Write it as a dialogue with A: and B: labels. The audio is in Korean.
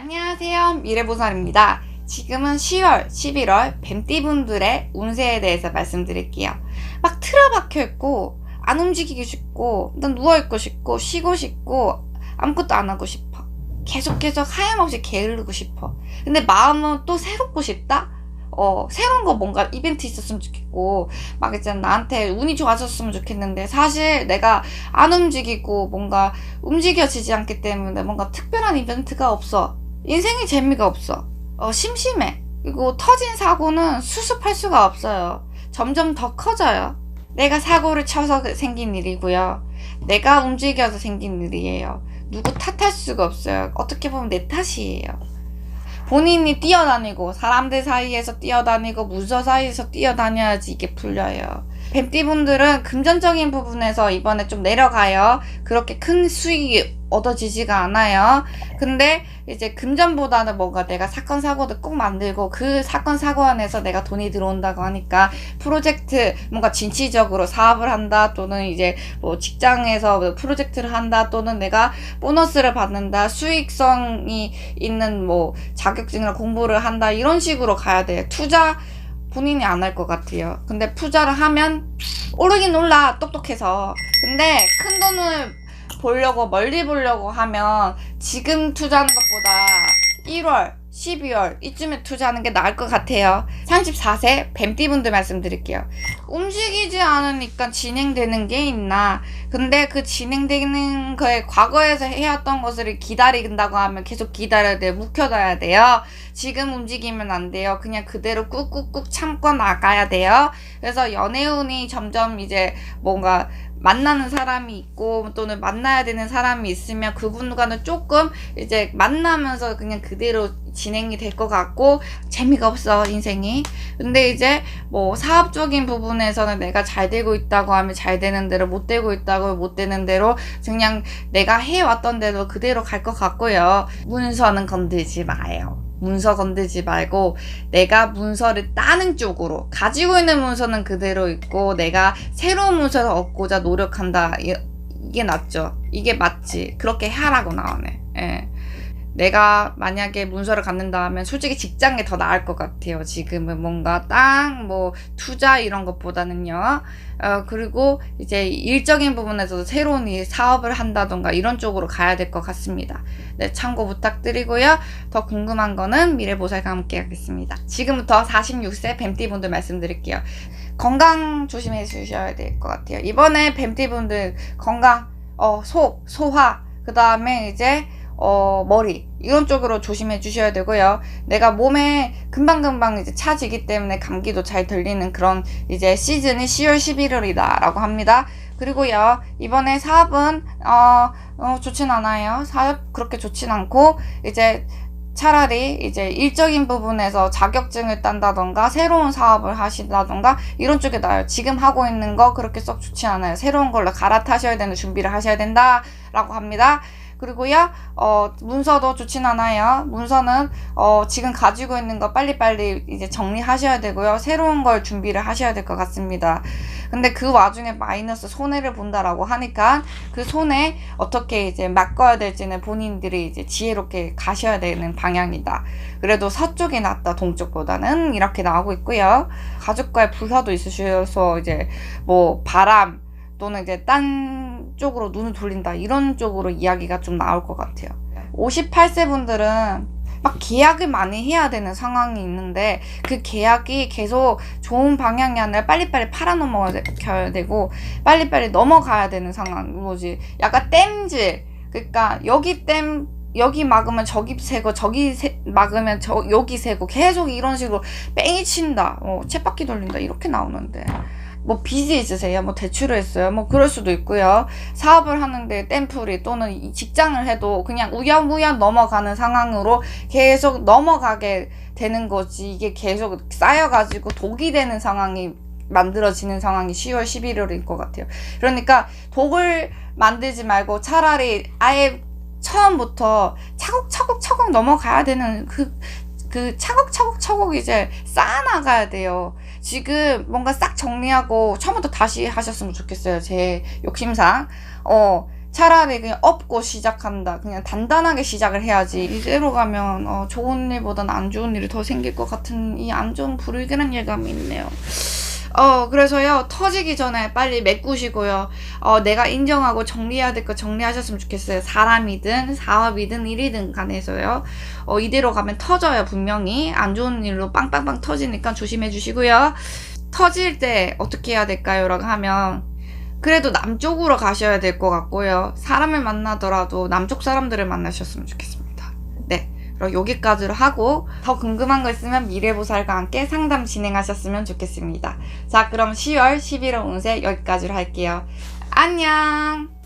A: 안녕하세요. 미래보살입니다. 지금은 10월, 11월 뱀띠분들의 운세에 대해서 말씀드릴게요. 막 틀어박혀 있고, 안 움직이기 싶고, 난 누워있고 싶고, 쉬고 싶고, 아무것도 안 하고 싶어. 계속 계속 하염없이 게으르고 싶어. 근데 마음은 또 새롭고 싶다? 어, 새로운 거 뭔가 이벤트 있었으면 좋겠고, 막 있잖아, 나한테 운이 좋아졌으면 좋겠는데, 사실 내가 안 움직이고 뭔가 움직여지지 않기 때문에 뭔가 특별한 이벤트가 없어. 인생이 재미가 없어. 어, 심심해. 그리고 터진 사고는 수습할 수가 없어요. 점점 더 커져요. 내가 사고를 쳐서 생긴 일이고요. 내가 움직여서 생긴 일이에요. 누구 탓할 수가 없어요. 어떻게 보면 내 탓이에요. 본인이 뛰어다니고 사람들 사이에서 뛰어다니고 문서 사이에서 뛰어다녀야지 이게 풀려요. 뱀띠분들은 금전적인 부분에서 이번에 좀 내려가요. 그렇게 큰 수익이 얻어지지가 않아요. 근데 이제 금전보다는 뭔가 내가 사건 사고도 꼭 만들고 그 사건 사고 안에서 내가 돈이 들어온다고 하니까 프로젝트 뭔가 진취적으로 사업을 한다 또는 이제 뭐 직장에서 프로젝트를 한다 또는 내가 보너스를 받는다 수익성이 있는 뭐 자격증이나 공부를 한다 이런 식으로 가야 돼요. 투자 본인이 안 할 것 같아요. 근데 투자를 하면 오르긴 올라 똑똑해서. 근데 큰 돈을 보려고 멀리 보려고 하면 지금 투자하는 것보다 1월, 12월 이쯤에 투자하는 게 나을 것 같아요. 34세 뱀띠분들 말씀드릴게요. 움직이지 않으니까 진행되는 게 있나. 근데 그 진행되는 거에 과거에서 해왔던 것을 기다린다고 하면 계속 기다려야 돼요. 묵혀둬야 돼요. 지금 움직이면 안 돼요. 그냥 그대로 꾹꾹꾹 참고 나가야 돼요. 그래서 연애운이 점점 이제 뭔가 만나는 사람이 있고 또는 만나야 되는 사람이 있으면 그분과는 조금 이제 만나면서 그냥 그대로 진행이 될 것 같고 재미가 없어 인생이. 근데 이제 뭐 사업적인 부분에서는 내가 잘 되고 있다고 하면 잘 되는 대로 못 되고 있다고 못 되는 대로 그냥 내가 해왔던 대로 그대로 갈 것 같고요. 문서는 건들지 마요 문서 건들지 말고 내가 문서를 따는 쪽으로 가지고 있는 문서는 그대로 있고 내가 새로운 문서를 얻고자 노력한다. 이- 이게 낫죠. 이게 맞지. 그렇게 하라고 나오네. 예. 내가 만약에 문서를 갖는다 하면 솔직히 직장에 더 나을 것 같아요. 지금은 뭔가 땅, 뭐, 투자 이런 것보다는요. 어, 그리고 이제 일적인 부분에서도 새로운 이 사업을 한다던가 이런 쪽으로 가야 될 것 같습니다. 네, 참고 부탁드리고요. 더 궁금한 거는 미래보살과 함께 하겠습니다. 지금부터 46세 뱀띠분들 말씀드릴게요. 건강 조심해 주셔야 될 것 같아요. 이번에 뱀띠분들 건강, 어, 속, 소화, 그 다음에 이제 어, 머리 이런 쪽으로 조심해 주셔야 되고요. 내가 몸에 금방금방 이제 차지기 때문에 감기도 잘 들리는 그런 이제 시즌이 10월 11월이다라고 합니다. 그리고요 이번에 사업은 어, 어 좋진 않아요. 사업 그렇게 좋진 않고 이제 차라리 이제 일적인 부분에서 자격증을 딴다던가 새로운 사업을 하신다던가 이런 쪽에 나요. 지금 하고 있는 거 그렇게 썩 좋지 않아요. 새로운 걸로 갈아타셔야 되는 준비를 하셔야 된다라고 합니다. 그리고요, 어, 문서도 좋진 않아요. 문서는, 어, 지금 가지고 있는 거 빨리빨리 이제 정리하셔야 되고요. 새로운 걸 준비를 하셔야 될 것 같습니다. 근데 그 와중에 마이너스 손해를 본다라고 하니까 그 손해 어떻게 이제 맡아야 될지는 본인들이 이제 지혜롭게 가셔야 되는 방향이다. 그래도 서쪽이 낫다, 동쪽보다는 이렇게 나오고 있고요. 가족과의 불화도 있으셔서 이제 뭐 바람, 또는 이제 딴 쪽으로 눈을 돌린다. 이런 쪽으로 이야기가 좀 나올 것 같아요. 58세 분들은 막 계약을 많이 해야 되는 상황이 있는데 그 계약이 계속 좋은 방향이 아니라 빨리빨리 팔아 넘어가야 되고 빨리빨리 넘어가야 되는 상황 뭐지? 약간 땜질. 그러니까 여기 땜 여기 막으면 저기 새고 저기 새, 막으면 저 여기 새고 계속 이런 식으로 뺑이 친다. 어, 쳇바퀴 돌린다. 이렇게 나오는데 뭐 빚이 있으세요? 뭐 대출을 했어요? 뭐 그럴 수도 있고요. 사업을 하는데 땜풀이 또는 이 직장을 해도 그냥 우연우연 넘어가는 상황으로 계속 넘어가게 되는 거지. 이게 계속 쌓여가지고 독이 되는 상황이 만들어지는 상황이 10월 11월일 것 같아요. 그러니까 독을 만들지 말고 차라리 아예 처음부터 차곡차곡차곡 넘어가야 되는 그, 그 차곡차곡차곡 이제 쌓아나가야 돼요. 지금 뭔가 싹 정리하고 처음부터 다시 하셨으면 좋겠어요. 제 욕심상. 어, 차라리 그냥 업고 시작한다. 그냥 단단하게 시작을 해야지. 이대로 가면 어, 좋은 일보다는 안 좋은 일이 더 생길 것 같은 이 안 좋은 불길한 예감이 있네요. 어, 그래서요, 터지기 전에 빨리 메꾸시고요. 어, 내가 인정하고 정리해야 될 거 정리하셨으면 좋겠어요. 사람이든, 사업이든, 일이든 간에서요. 어, 이대로 가면 터져요, 분명히. 안 좋은 일로 빵빵빵 터지니까 조심해 주시고요. 터질 때 어떻게 해야 될까요? 라고 하면, 그래도 남쪽으로 가셔야 될 것 같고요. 사람을 만나더라도 남쪽 사람들을 만나셨으면 좋겠습니다. 여기까지로 하고 더 궁금한 거 있으면 미래보살과 함께 상담 진행하셨으면 좋겠습니다. 자, 그럼 10월, 11월 운세 여기까지로 할게요. 안녕!